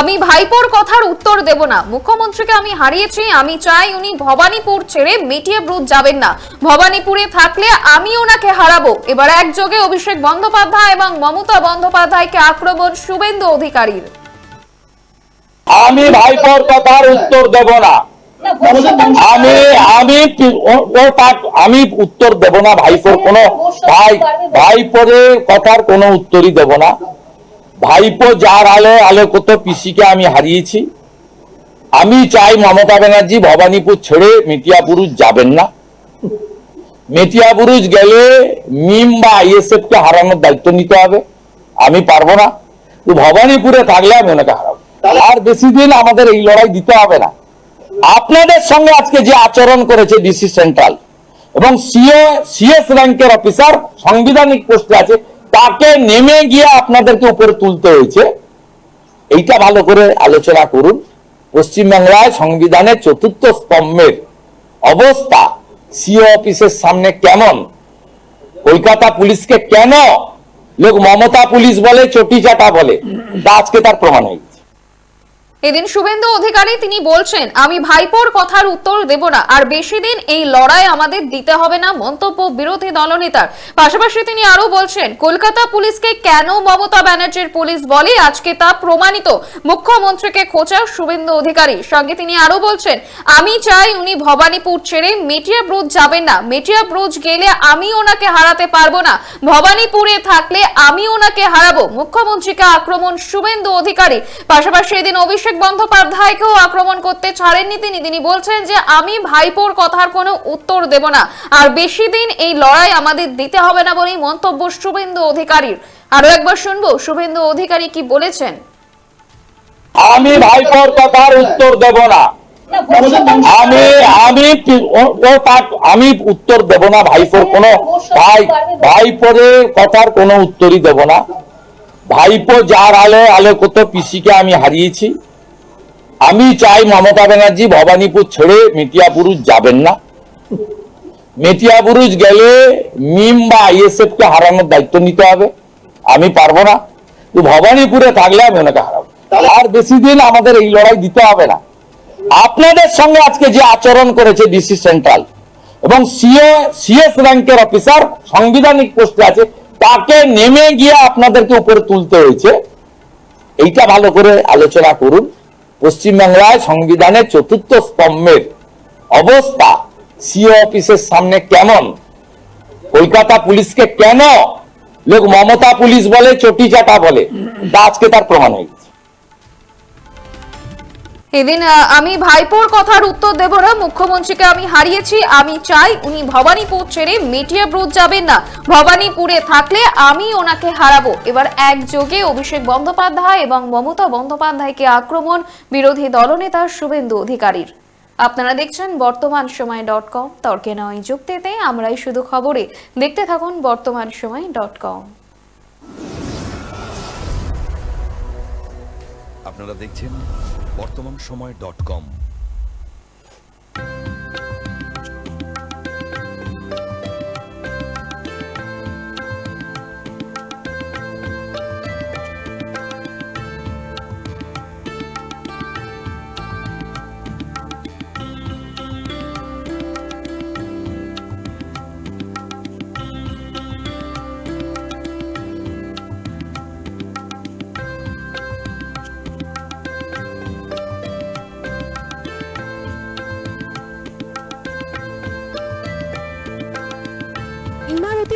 আমি ভাইপোর কথার উত্তর দেব না। মুখ্যমন্ত্রীকে আমি হারিয়েছি, আমি চাই উনি ভবানীপুর ছেড়ে মেটিয়ে ব্রুজ যাবেন না। ভবানীপুরে থাকলে আমি ওনাকে হারাবো। এবার একযোগে অভিষেক বন্দ্যোপাধ্যায় এবং মমতা বন্দ্যোপাধ্যায়কে আক্রমণ শুভেন্দু অধিকারীর। আমি ভাইপোর কথার উত্তর দেব না। আমি আমি আমি উত্তর দেব না ভাইপোর কোন ভাই ভাইপোরের কথার কোনো উত্তরই দেব না। ভাইপো যার আলো আলো কত পিসিকে আমি হারিয়েছি। আমি চাই মমতা ব্যানার্জি ভবানীপুর ছেড়ে মেটিয়াপুরুষ যাবেন না। মেটিয়াপুরুষ গেলে মিম বা আইএসএফ কে হারানোর দায়িত্ব নিতে হবে। আমি পারব না। তো ভবানীপুরে থাকলে আমি ওনাকে হারাবো। আর বেশি দিন আমাদের এই লড়াই দিতে হবে না। আপনাদের সঙ্গে আজকে যে আচরণ করেছে ডিসি সেন্ট্রাল এবং সিও, সিএস র্যাঙ্কের অফিসার, সাংবিধানিক পোস্টে আছে তাকে নেমে গিয়ে আপনাদেরকে উপরে তুলতে হয়েছে। এইটা ভালো করে আলোচনা করুন। পশ্চিমবাংলায় সংবিধানের চতুর্থ স্তম্ভের অবস্থা, সিও অফিসের সামনে কেমন? কলকাতা পুলিশকে কেন? লোক মমতা পুলিশ বলে, চটি চাটা বলে। আজকে তার প্রমাণ হয়ে গেছে এদিন শুভেন্দু অধিকারী তিনি বলছেন, আমি ভাইপোর কথার উত্তর দেব না, আর বেশি দিন এই লড়াই আমাদের দিতে হবে না, মন্তব্য বিরোধী দলনেতার। পাশাপাশি তিনি আরও বলছেন, কলকাতা পুলিশকে কেন মমতা ব্যানার্জির পুলিশ বলে? আজকে তা প্রমাণিত। মুখ্যমন্ত্রীকে খোঁচা শুভেন্দু অধিকারী। সঙ্গে তিনি আরও বলছেন, আমি চাই উনি ভবানীপুর ছেড়ে মেটিয়া ব্রুজ যাবেন না। মেটিয়া ব্রুজ গেলে আমি ওনাকে হারাতে পারব না। ভবানীপুরে থাকলে আমি ওনাকে হারাবো। মুখ্যমন্ত্রীকে আক্রমণ শুভেন্দু অধিকারী। পাশাপাশি এদিন অভিষেক বন্দ্যোপাধ্যায়কেও আক্রমণ করতে ছাড়েননি তিনি। তিনি বলছেন যে, আমি ভাইপোর কথার কোনো উত্তর দেব না। আর বেশি দিন এই লড়াই আমাদের দিতে হবে না বলেই মন্তব্য শুভেন্দু অধিকারীর। আরও একবার শুনব, শুভেন্দু অধিকারী কি বলেছেন? আমি ভাইপোর কথার উত্তর দেব না। আমি আমি ও তার- আমি উত্তর দেব না ভাইপোর কোন, ভাই ভাইপোরের কথার কোনো উত্তরই দেব না। ভাইপো যার আলো আলো কত পিসিকে আমি হারিয়েছি। আমি চাই মমতা ব্যানার্জি ভবানীপুর ছেড়ে মেটিয়াপুরুষ যাবেন না। মেটিয়াপুরুষ গেলে মিম বা আইএসএফ কে হারানোর দায়িত্ব নিতে হবে। আমি পারব না। তো ভবানীপুরে থাকলে আমি ওনাকে হারাবো। আর বেশি দিন আমাদের এই লড়াই দিতে হবে না। আপনাদের সঙ্গে আজকে যে আচরণ করেছে ডিসি সেন্ট্রাল এবং সিও সিএস র্যাঙ্কের অফিসার সাংবিধানিক পোস্টে আছে তাকে নেমে গিয়ে আপনাদেরকে উপরে তুলতে হয়েছে। এইটা ভালো করে আলোচনা করুন। পশ্চিমবাংলায় সংবিধানের চতুর্থ স্তম্ভের অবস্থা সিও অফিসের সামনে কেমন? কলকাতা পুলিশকে কেন? লোক মমতা পুলিশ বলে, চটি চাটা বলে। তা আজকে তার প্রমাণ হয়ে গেছে। এদিন আমি ভাইপোর কথার উত্তর দেব না। মুখ্যমন্ত্রীকে আমি হারিয়েছি, আমি চাই উনি ভবানীপুর ছেড়ে মেটিয়া ব্রুজ যাবেন না। ভবানীপুরে থাকলে আমি ওনাকে হারাবো। এবার একযোগে অভিষেক বন্দ্যোপাধ্যায় এবং মমতা বন্দ্যোপাধ্যায়কে আক্রমণ, বিরোধী দলনেতা শুভেন্দু অধিকারীর। আপনারা দেখছেন বর্তমান সময় ডট কম। তর্কে নয় যুক্তিতে, আমরাই শুধু খবরে। দেখতে থাকুন বর্তমান সময় ডট কম। আপনারা দেখছেন বর্তমান Samay dot com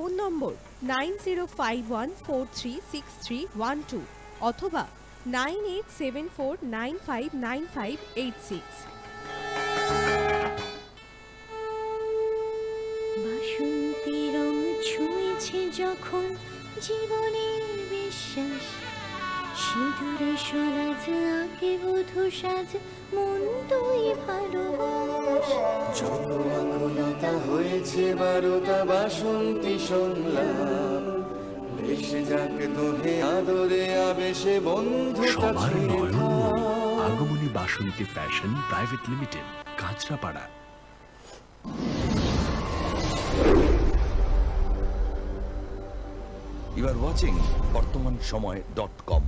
Phone number nine zero five one four six one two অথবা nine eight seven four nine five nine five eight বাসন্তী রং ছুঁয়েছে যখন জীবনের বিশ্বাস। সিঁদুরে সরাজ আঁকে বধু সাজ মন তুই ভালোবাস জন্মাকুলতা হয়েছে বারোটা বাসন্তী সংলাপ। ভেসে যাক দোহে আদরে আবেশে বন্ধুতা সবার নয়নমণি আগমনী Basanti fashion private limited Kanchrapara. You are watching Bartaman Samay dot com